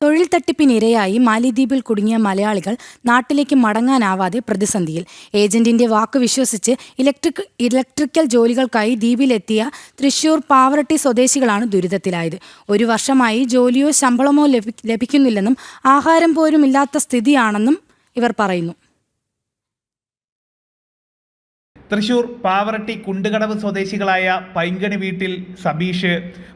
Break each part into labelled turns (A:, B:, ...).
A: തൊഴിൽ തട്ടിപ്പിനിരയായി മാലിദ്വീപിൽ കുടുങ്ങിയ മലയാളികൾ നാട്ടിലേക്ക് മടങ്ങാനാവാതെ പ്രതിസന്ധിയിൽ. ഏജന്റിന്റെ വാക്ക് വിശ്വസിച്ച് ഇലക്ട്രിക് ഇലക്ട്രിക്കൽ ജോലികൾക്കായി ദ്വീപിലെത്തിയ തൃശൂർ പാവറട്ടി സ്വദേശികളാണ് ദുരിതത്തിലായത്. ഒരു വർഷമായി ജോലിയോ ശമ്പളമോ ലഭി ലഭിക്കുന്നില്ലെന്നും ആഹാരം പോലും ഇല്ലാത്ത സ്ഥിതിയാണെന്നും ഇവർ പറയുന്നു.
B: തൃശൂർ പാവറട്ടി കുണ്ടുകടവ് സ്വദേശികളായ പൈങ്കണി വീട്ടിൽ സബീഷ്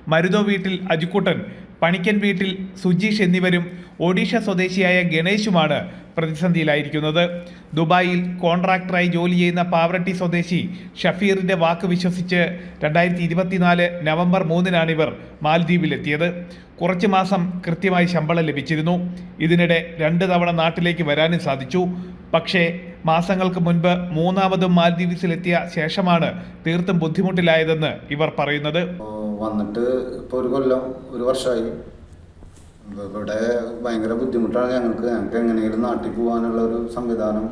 B: മരുതോ വീട്ടിൽ അജുക്കുട്ടൻ പണിക്കൻ വീട്ടിൽ സുജീഷ് എന്നിവരും ഒഡീഷ സ്വദേശിയായ ഗണേശുമാണ് പ്രതിസന്ധിയിലായിരിക്കുന്നത്. ദുബായിൽ കോൺട്രാക്ടറായി ജോലി ചെയ്യുന്ന പാവറട്ടി സ്വദേശി ഷഫീറിന്റെ വാക്ക് വിശ്വസിച്ച് രണ്ടായിരത്തി ഇരുപത്തിനാല് നവംബർ മൂന്നിനാണ് ഇവർ മാൽദ്വീപിലെത്തിയത്. കുറച്ച് മാസം കൃത്യമായി ശമ്പളം ലഭിച്ചിരുന്നു. ഇതിനിടെ രണ്ട് തവണ നാട്ടിലേക്ക് വരാനും സാധിച്ചു. പക്ഷേ മാസങ്ങൾക്ക് മുൻപ് മൂന്നാമതും മാൽദ്വീപ്സിലെത്തിയ ശേഷമാണ് തീർത്തും ബുദ്ധിമുട്ടിലായതെന്ന് ഇവർ പറയുന്നത്.
C: വന്നിട്ട് ഇപ്പോൾ ഒരു കൊല്ലം ഒരു വർഷമായി ഇവിടെ ഭയങ്കര ബുദ്ധിമുട്ടാണ് ഞങ്ങൾക്ക്. ഞങ്ങൾക്ക് എങ്ങനെയെങ്കിലും നാട്ടിൽ പോകാനുള്ള ഒരു സംവിധാനം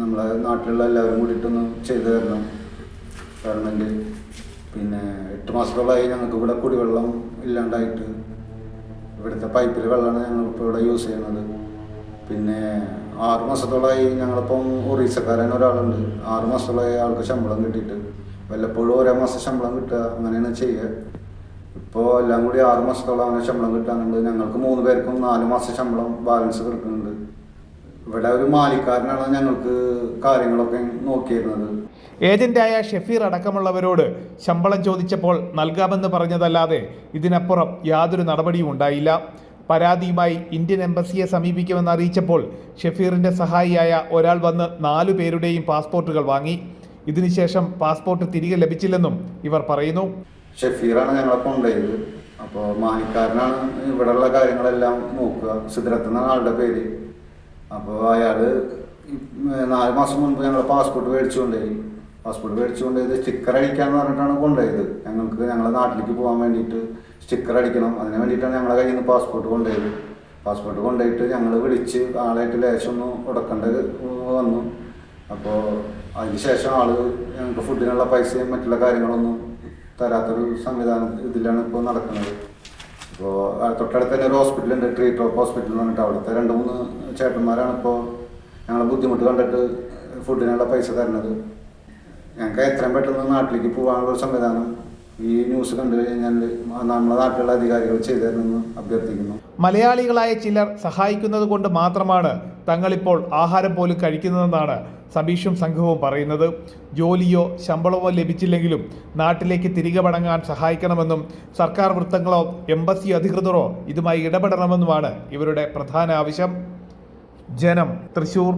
C: നമ്മളെ നാട്ടിലുള്ള എല്ലാവരും കൂടിയിട്ടൊന്ന് ചെയ്തു തരണം. ഗവൺമെന്റ് പിന്നെ എട്ട് മാസത്തോളമായി ഞങ്ങൾക്ക് ഇവിടെ കുടിവെള്ളം ഇല്ലാണ്ടായിട്ട് ഇവിടുത്തെ പൈപ്പിൽ വെള്ളമാണ് ഞങ്ങൾ ഇപ്പോൾ ഇവിടെ യൂസ് ചെയ്യുന്നത്. പിന്നെ ആറ് മാസത്തോളമായി ഞങ്ങളിപ്പം ഒറീസക്കാരൻ ഒരാളുണ്ട്. ആറ് മാസത്തോളമായി ആൾക്ക് ശമ്പളം കിട്ടിയിട്ട്. വല്ലപ്പോഴും ഓരോ മാസം ശമ്പളം കിട്ടുക അങ്ങനെയാണ് ചെയ്യുക. ഇപ്പോൾ എല്ലാം കൂടി ആറ് മാസത്തോളം അങ്ങനെ ശമ്പളം കിട്ടാനുണ്ട് ഞങ്ങൾക്ക് മൂന്ന് പേർക്കും നാല് മാസം ശമ്പളം ബാലൻസ് കിടക്കുന്നുണ്ട്. ഇവിടെ ഒരു മാലിക്കാരനാണ് ഞങ്ങൾക്ക് കാര്യങ്ങളൊക്കെ നോക്കിയിരുന്നത്.
B: ഏജന്റായ ഷെഫീർ അടക്കമുള്ളവരോട് ശമ്പളം ചോദിച്ചപ്പോൾ നൽകാമെന്ന് പറഞ്ഞതല്ലാതെ ഇതിനപ്പുറം യാതൊരു നടപടിയും ഉണ്ടായില്ല. പരാതിയുമായി ഇന്ത്യൻ എംബസിയെ സമീപിക്കുമെന്ന് അറിയിച്ചപ്പോൾ ഷെഫീറിന്റെ സഹായിയായ ഒരാൾ വന്ന് നാലു പേരുടെയും പാസ്പോർട്ടുകൾ വാങ്ങി. ഇതിനുശേഷം പാസ്പോർട്ട് തിരികെ ലഭിച്ചില്ലെന്നും ഇവർ പറയുന്നു.
C: ഷെഫീറാണ് ഞങ്ങളെ കൊണ്ടുപോയത്. അപ്പോൾ മാനിക്കാരനാണ് ഇവിടെയുള്ള കാര്യങ്ങളെല്ലാം നോക്കുക. സിദ്രത്ത് എന്ന ആളുടെ പേര്. അപ്പോൾ അയാൾ നാല് മാസം മുൻപ് ഞങ്ങളുടെ പാസ്പോർട്ട് മേടിച്ചു പാസ്പോർട്ട് മേടിച്ചു കൊണ്ടുപോയത് സ്റ്റിക്കർ അടിക്കാന്ന് പറഞ്ഞിട്ടാണ് കൊണ്ടുപോയത്. ഞങ്ങൾക്ക് ഞങ്ങളെ നാട്ടിലേക്ക് പോകാൻ വേണ്ടിയിട്ട് സ്റ്റിക്കർ അടിക്കണം. അതിന് വേണ്ടിയിട്ടാണ് ഞങ്ങളെ കയ്യിൽ നിന്ന് പാസ്പോർട്ട് കൊണ്ടുപോയത്. പാസ്പോർട്ട് കൊണ്ടുപോയിട്ട് ഞങ്ങൾ വിളിച്ച് ആളായിട്ട് ലേശം ഒന്ന് ഉടക്കേണ്ടത് വന്നു. അപ്പോൾ അതിന് ശേഷം ആൾ ഞങ്ങൾക്ക് ഫുഡിനുള്ള പൈസയും മറ്റുള്ള കാര്യങ്ങളൊന്നും തരാത്തൊരു സംവിധാനം ഇതിലാണ് ഇപ്പോൾ നടക്കുന്നത്. അപ്പോൾ തൊട്ടടുത്ത് തന്നെ ഒരു ഹോസ്പിറ്റലുണ്ട് ട്രീ ടോപ്പ് ഹോസ്പിറ്റൽ എന്ന് പറഞ്ഞിട്ട് അവിടുത്തെ രണ്ട് മൂന്ന് ചേട്ടന്മാരാണ് ഇപ്പോൾ ഞങ്ങളെ ബുദ്ധിമുട്ട് കണ്ടിട്ട് ഫുഡിനുള്ള പൈസ തരുന്നത്. ഞങ്ങൾക്ക് എത്രയും പെട്ടെന്ന് നാട്ടിലേക്ക് പോകാനുള്ള ഒരു സംവിധാനം ഈ ന്യൂസ് കണ്ടു കഴിഞ്ഞാൽ നമ്മുടെ നാട്ടിലുള്ള അധികാരികൾ ചെയ്തതെന്ന് അഭ്യർത്ഥിക്കുന്നു.
B: മലയാളികളായ ചിലർ സഹായിക്കുന്നത് കൊണ്ട് മാത്രമാണ് തങ്ങളിപ്പോൾ ആഹാരം പോലും കഴിക്കുന്നതെന്നാണ് സബീഷും സംഘവും പറയുന്നത്. ജോലിയോ ശമ്പളമോ ലഭിച്ചില്ലെങ്കിലും നാട്ടിലേക്ക് തിരികെ മടങ്ങാൻ സഹായിക്കണമെന്നും സർക്കാർ വൃത്തങ്ങളോ എംബസി അധികൃതരോ ഇതുമായി ഇടപെടണമെന്നുമാണ് ഇവരുടെ പ്രധാന ആവശ്യം. ജനം തൃശൂർ.